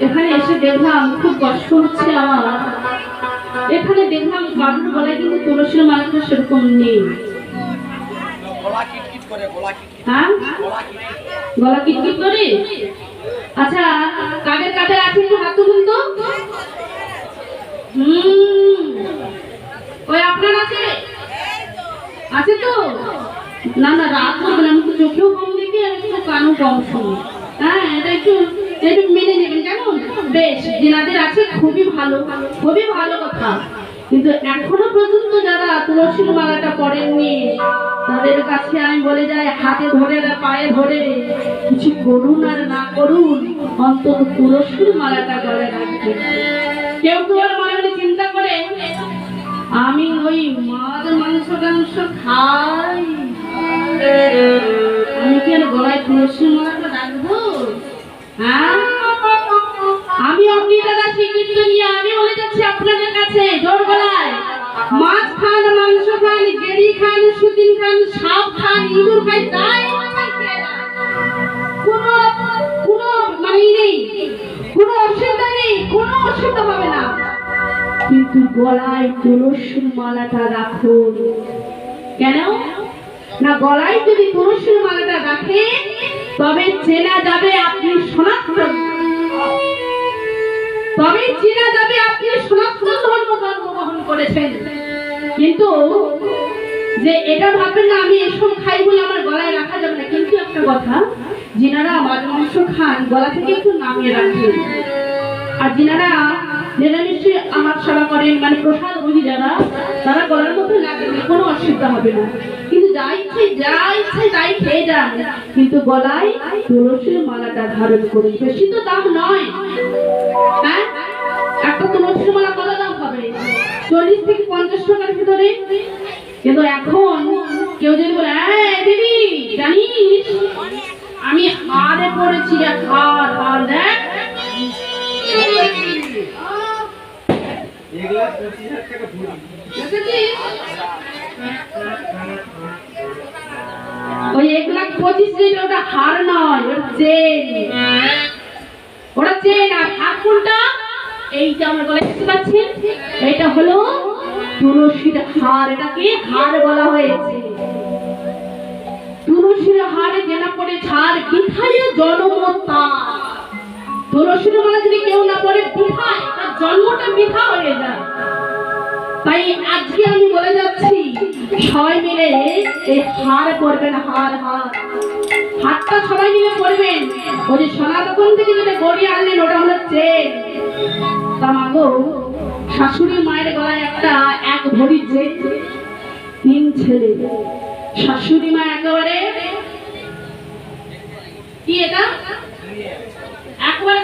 এখানে এসে দেখলাম খুব কষ্ট হচ্ছে আমার। এখানে দেখলাম কারোর গলায় কিন্তু তুলসীর মালাটা সেরকম নেই। গলা কিটকিট করে হ্যাঁ? আচ্ছা কাদের কাদের হাত তুলুন তো। হুম। ওই আপনার আছে? আছে তো? না না রাত করবেন আমি তো চোখেও কম দেখি আর একটু কানও কম শুনি। হ্যাঁ এটা একটু একটু মেনে নেবেন কেমন বেশ যেনাদের আছে খুবই ভালো খুবই ভালো কথা। কিন্তু এখনও পর্যন্ত যারা তুলসীর মালাটা পড়েননি তাদের কাছে আমি বলে যাই, হাতে ধরে না, পায়ে ধরে কিছু করুন আর না করুন, অন্তত তুলসীর মালাটা গলে রাখবে কেউ কেউ মনে মনে চিন্তা করে, আমি ওই মাছ মাংস টাংস খাই। আমি কি আর গলায় তুলসী খান ইঁদুর খাই তাই কোনো কোনো মানে নেই, কোনো অসুবিধা নেই, কোনো অসুবিধা হবে না। কিন্তু গলায় তুলসীর মালাটা রাখুন কেন? না, গলায় যদি তুলসীর মালাটা রাখে, তবে চেনা যাবে আপনি সনাতন তবে চেনা যাবে আপনি সনাতন ধর্ম জন্মগ্রহণ করেছেন। কিন্তু যে এটা ভাববেন না, আমি এসব খাই বলে আমার গলায় রাখা যাবে না। কিন্তু একটা কথা, যিনারা মাছ, মাংস খান, গলা থেকে একটু নামিয়ে রাখবেন আর যিনারা নিরামিষে আমার সেবা করেন মানে প্রসাদ রোগী যারা, তারা গলার মধ্যে লাগবে কোনো অসুবিধা হবে না। কিন্তু যা ইচ্ছে যা ইচ্ছে তাই খেয়ে যান। কিন্তু গলায় তুলসীর মালাটা ধারণ করুন। বেশি তো দাম নয়। হ্যাঁ? একটা তুলসীর মালা কত দাম হবে? চল্লিশ থেকে পঞ্চাশ টাকার ভিতরে। কিন্তু এখন কেউ যদি বলে দিদি, জানিস? আমি হারে পড়েছি হার হার দেখ? ওই এক লাখ পঁচিশ লিটার ওটা হার নয়, ওটা চেন। ওটা চেন আর কোনটা? এইটা আমার গলায় দেখতে পাচ্ছেন? এইটা হলো তুলসীর বলা হয়েছে। তুলসীর ছাড় তুলসীর মালা যদি কেউ না পড়ে তার জন্মটা হয়ে যায়। তাই আজকে আমি বলে যাচ্ছি, সবাই মিলে এই হাতটা সবাই মিলে ওই যে থেকে যেটা গড়িয়ে আনলেন, ওটা হলো চেন। তা মাগো শাশুড়ি মায়ের গলায় একটা এক তিন ছেলে। শাশুড়ি মা একেবারে কি এটা? একবারে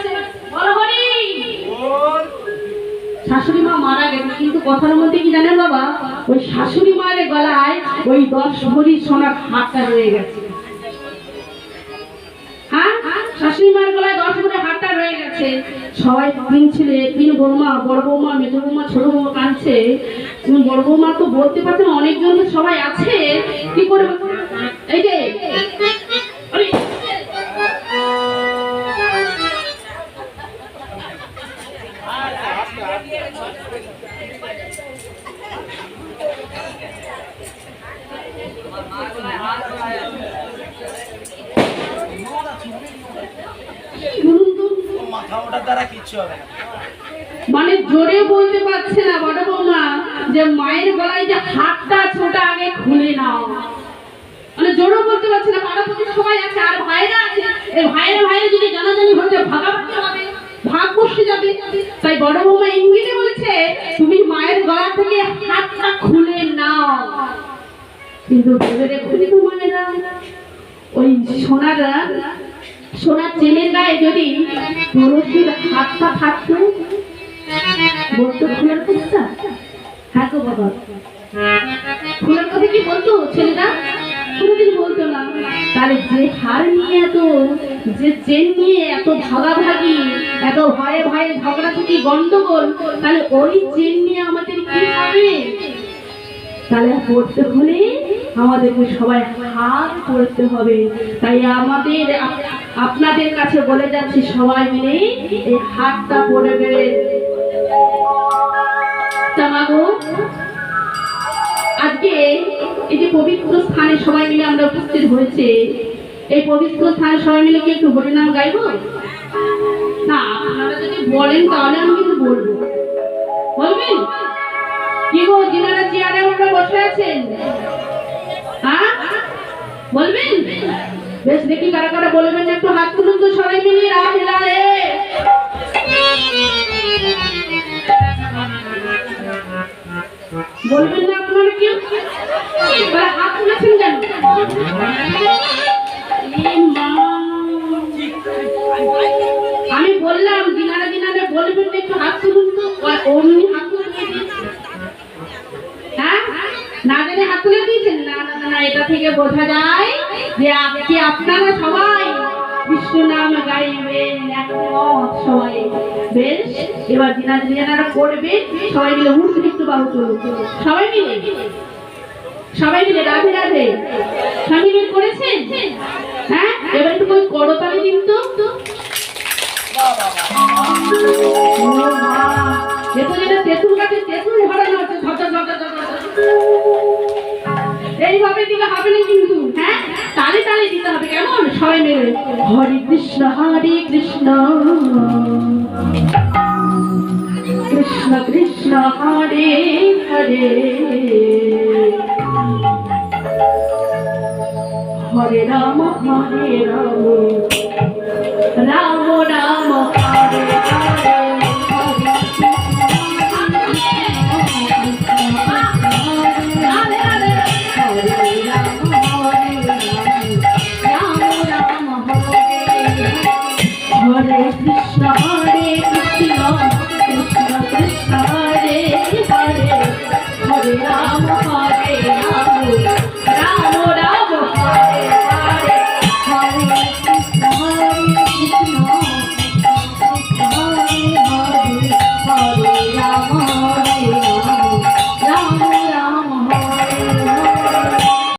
শাশুড়ি মা মারা গেছে, কিন্তু কথার মধ্যে কি জানেন বাবা? ওই শাশুড়ি মায়ের গলায় ওই দশ ভরি সোনার হাতটা রয়ে গেছে। গেছে সবাই তিন ছেলে তিন বৌমা, বড় বৌমা, মেজো বৌমা, ছোট বৌমা কাঁদছে? বড় বৌমা তো বলতে পারছে অনেকজন সবাই আছে। কি করে এই যে মাথা দ্বারা কিচ্ছু হবে না। মানে জোরে বলতে পারছে না বড় বৌমা যে মায়ের গলায় যে হাতটা আছে ওটা আগে খুলে নাও। মানে জোরে বলতে পারছে না পাড়াপতি সবাই আছে, আর ভাইরা আছে। এই ভাইরা ভাইরা যদি জানাজানি হতে ভাগাভাগি হবে, ভাগ বসে যাবে। তাই বড় বৌমা ইঙ্গিতে বলেছে, তুমি মায়ের গলা থেকে হাতটা খুলে নাও। কিন্তু ভেবে দেখুনি তো মায়েরা ওই সোনারা সোনার চেনের গায়ে যদি তুলসীর হাতটা থাকতো, বলতো, ফুলের কথা হ্যাঁ গো বাবা। ফুলের কথা কি বলতো, ছেলেরা? কোনোদিন বলতো না। তাহলে যে হার নিয়ে এত, যে চেন নিয়ে এত ভাগাভাগি, এত ভয়ে ভয়ে ঝগড়া থেকে গন্ডগোল, তাহলে ওই চেন নিয়ে আমাদের কি হবে? তাহলে পড়তে হলে আমাদেরকে সবাই হাত পড়তে হবে। তাই আমাদের আপনাদের কাছে বলে যাচ্ছি, সবাই মিলে এই হাতটা পড়বে তামাগো আজকে এই যে পবিত্র স্থানে সবাই মিলে আমরা উপস্থিত হয়েছে, এই পবিত্র স্থানে সবাই মিলে কি একটু হরিনাম গাইবো? না, আপনারা যদি বলেন, তাহলে আমি কিন্তু বলব। বলবেন? কি গো, যিনারা চেয়ারে আমরা বসে আছেন? হ্যাঁ? বলবেন? বেশ দেখি কারা কারা বলবেন একটু হাত তুলুন তো সবাই মিলে রাধে রাধে বলবেন না আপনারা এবার হাত তুলেছেন কেন? আমি বললাম, দিনারে দিনারে বলবেন একটু হাত তুলুন তো অমনি হাত তুলে দিয়েছে। হ্যাঁ না জানে হাত তুলে দিয়েছেন না না না, না এটা থেকে বোঝা যায় যে আজকে আপনারা সবাই বিষ্ণু নাম গাইবেন সবাই। বেশ এবার দিনার দিনারা করবে সবাই মিলে বাহু সবাই মিলে? সবাই মিলে রাধে রাধে। সবাই মিলে করেছেন? হ্যাঁ এবার একটু ওই করতালি দিন তো। ও মা, এ এইভাবে দিলে হবে না কিন্তু হ্যাঁ? তালে তালে দিতে হবে কেমন সবাই মিলে। হরে কৃষ্ণ হরে কৃষ্ণ। কৃষ্ণ কৃষ্ণ, হরে হরে। হরে রাম হরে রাম। রাম রাম